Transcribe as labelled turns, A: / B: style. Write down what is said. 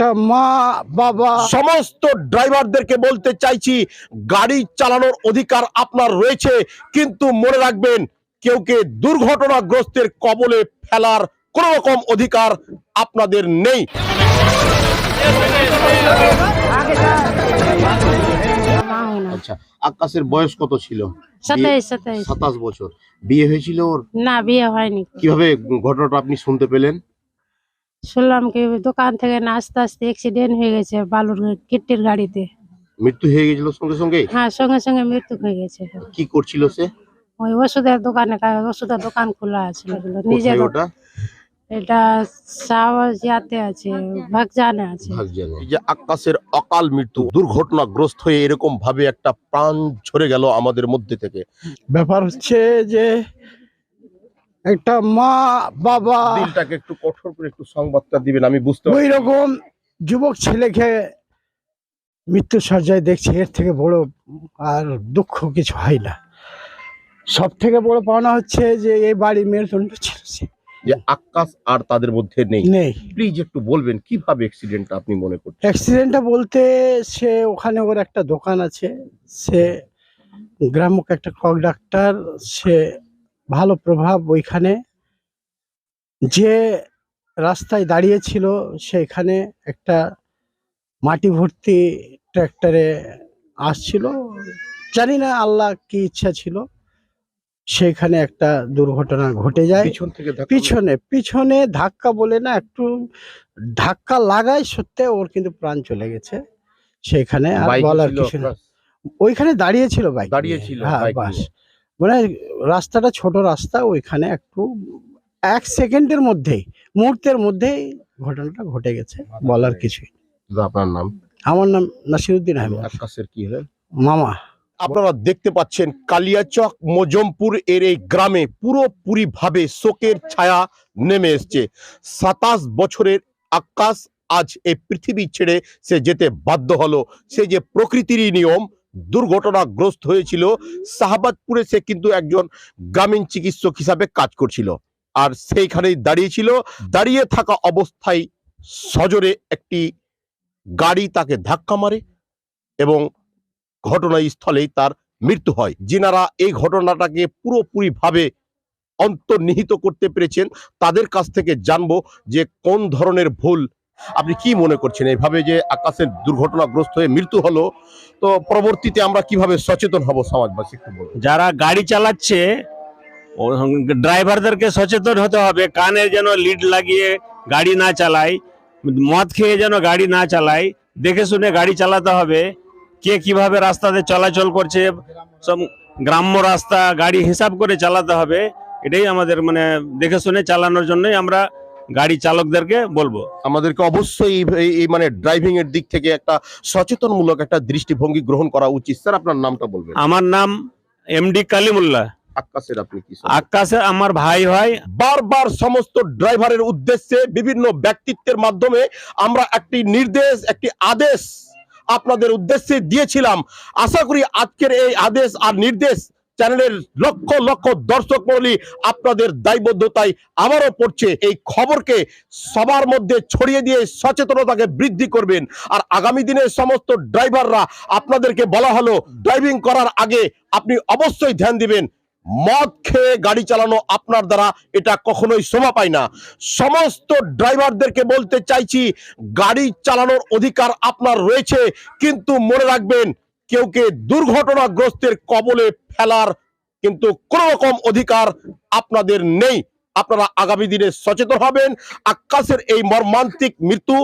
A: একটা মা বাবা।
B: সমস্ত ড্রাইভারদেরকে বলতে চাইছি গাড়ি চালানোর অধিকার আপনার রয়েছে কিন্তু মনে রাখবেন কেউ কে দুর্ঘটনাগ্রস্তের কবলে ফেলার কোন রকম অধিকার আপনাদের নেই। আচ্ছা আকাশের বয়স কত ছিল? সাতাশ বছর। বিয়ে হয়েছিল ওর?
C: না বিয়ে হয়নি।
B: কীভাবে ঘটনাটা আপনি শুনতে পেলেন?
C: শুনলাম কি দোকান থেকে না আস্তে আস্তে অ্যাক্সিডেন্ট হয়ে গেছে বালুর কিট্টির গাড়িতে।
B: মৃত্যু হয়ে গেছিল সঙ্গে সঙ্গে?
C: হ্যাঁ সঙ্গে সঙ্গে মৃত্যু হয়ে গেছে।
B: কি করছিল সে?
C: ওই ওষুধের দোকানে ওষুধের দোকান খোলা আছে নিজের
B: ওটা।
C: এটা সাওয়াজিয়াতে আছে ভাগজানে আছে।
B: যে আকাশের অকাল মৃত্যু দুর্ঘটনাগ্রস্ত হয়ে এরকম ভাবে একটা প্রাণ ঝরে গেল আমাদের মধ্যে থেকে।
A: ব্যাপার হচ্ছে যে একটা মা বাবা।
B: দিলটাকে একটু কঠোর করে একটু সংবাদটা দিবেন আমি বুঝতে
A: ওই। রকম যুবক ছেলেকে মৃত্যু সজ্জায় দেখছি এর থেকে বড় আর দুঃখ কিছু হয় না। সব থেকে বড় পাওনা হচ্ছে যে এই বাড়ি মেরুদণ্ড ছিল।
B: যে আকাশ আর তাদের মধ্যে নেই।
A: নেই।
B: প্লিজ একটু বলবেন কীভাবে অ্যাক্সিডেন্টটা আপনি মনে করছেন?
A: অ্যাক্সিডেন্টটা বলতে সে ওখানে ওর একটা দোকান আছে। সে গ্রামক একটা কক ডাক্তার সে ভালো প্রভাব ওইখানে। যে রাস্তায় দাঁড়িয়েছিল সেখানে একটা মাটি ভর্তি ট্র্যাক্টরে আসছিল। জানি না আল্লাহ কি ইচ্ছা ছিল। সেখানে একটা দুর্ঘটনা ঘটে যায়।
B: পিছন থেকে
A: পিছনে পিছনে ধাক্কা বলে না একটু ধাক্কা লাগায় সত্যি ওর কিন্তু প্রাণ চলে গেছে। সেখানে আর বলার কিছু না। ওইখানে দাঁড়িয়েছিল বাইক
B: দাঁড়িয়ে
A: নিয়ে।
B: ছিল
A: হ্যাঁ বাস। মানে রাস্তাটা ছোট রাস্তা ওইখানে একটু এক সেকেন্ডের মধ্যেই মুহূর্তের মধ্যেই ঘটনাটা ঘটে গেছে বলার কিছুই
B: আপনার নাম?
A: আমার নাম নাসিরুদ্দিন আহমেদ।
B: আকাশের কি হলেন
A: মামা।
B: আপনারা দেখতে পাচ্ছেন কালিয়াচক মজমপুর এর এই গ্রামে পুরোপুরি ভাবে শোকের ছায়া নেমে এসছে। সাতাশ বছরের আকাশ আজ এই পৃথিবী ছেড়ে সে যেতে বাধ্য হলো। সে যে প্রকৃতিরই নিয়ম দুর্ঘটনাগ্রস্ত হয়েছিল। শাহবাজপুরে সে কিন্তু একজন গ্রামীণ চিকিৎসক হিসাবে কাজ করছিল। আর সেইখানেই দাঁড়িয়েছিল। দাঁড়িয়ে থাকা অবস্থায় সজোরে একটি গাড়ি তাকে ধাক্কা মারে এবং ঘটনাস্থলেই তার মৃত্যু হয়। যিনারা এই ঘটনাটাকে পুরোপুরি ভাবে অন্তর্নিহিত করতে পেরেছেন, তাদের কাছ থেকে জানব যে কোন ধরনের ভুল আপনি কি মনে করছেন এইভাবে যে আকাশের দুর্ঘটনাগ্রস্ত হয়ে মৃত্যু হলো, তো পরবর্তীতে আমরা কীভাবে সচেতন হব সমাজবাসী।
D: যারা গাড়ি চালাচ্ছে ড্রাইভারদেরকে সচেতন হতে হবে, কানে যেন লিড লাগিয়ে গাড়ি না চালায়, মদ খেয়ে যেন গাড়ি না চালায়, দেখে শুনে গাড়ি চালাতে হবে, কে কীভাবে রাস্তাতে চলাচল করছে, সব গ্রাম্য রাস্তা গাড়ি হিসাব করে চালাতে হবে, এটাই আমাদের মানে দেখে শুনে চালানোর জন্যই আমরা গাড়ি চালকদেরকে বলব।
B: আমাদেরকে অবশ্যই এই- মানে ড্রাইভিং এর দিক থেকে একটা সচেতনমূলক একটা দৃষ্টিভঙ্গি গ্রহণ করা উচিত। স্যার আপনার নামটা বলবেন।
D: আমার নাম এমডি কালিমুল্লাহ।
B: আকাশের আপনি কি
D: আকাশে আমার ভাই হয়
B: বারবার সমস্ত ড্রাইভারের উদ্দেশ্যে বিভিন্ন ব্যক্তিত্বের মাধ্যমে আমরা একটি নির্দেশ একটি আদেশ আপনাদের উদ্দেশ্যে দিয়েছিলাম। আশা করি আজকের এই আদেশ আর নির্দেশ চ্যানেলের লক্ষ লক্ষ দর্শক মণ্ডলী আপনাদের দায়বদ্ধতায় আবারও পড়ছে। এই খবরকে সবার মধ্যে ছড়িয়ে দিয়ে সচেতনতাকে বৃদ্ধি করবেন। আর আগামী দিনের সমস্ত ড্রাইভাররা আপনাদেরকে বলা হলো, ড্রাইভিং করার আগে আপনি অবশ্যই ধ্যান দিবেন। মদ খেয়ে গাড়ি চালানো আপনার দ্বারা এটা কখনোই শোভা পায় না। সমস্ত ড্রাইভারদেরকে বলতে চাইছি, গাড়ি চালানোর অধিকার আপনার রয়েছে, কিন্তু মনে রাখবেন কেউ কে দুর্ঘটনাগ্রস্তের কবলে ফেলার কিন্তু কোন রকম অধিকার আপনাদের নেই। আপনারা আগামী দিনে সচেতন হবেন। আকাশের এই মর্মান্তিক মৃত্যু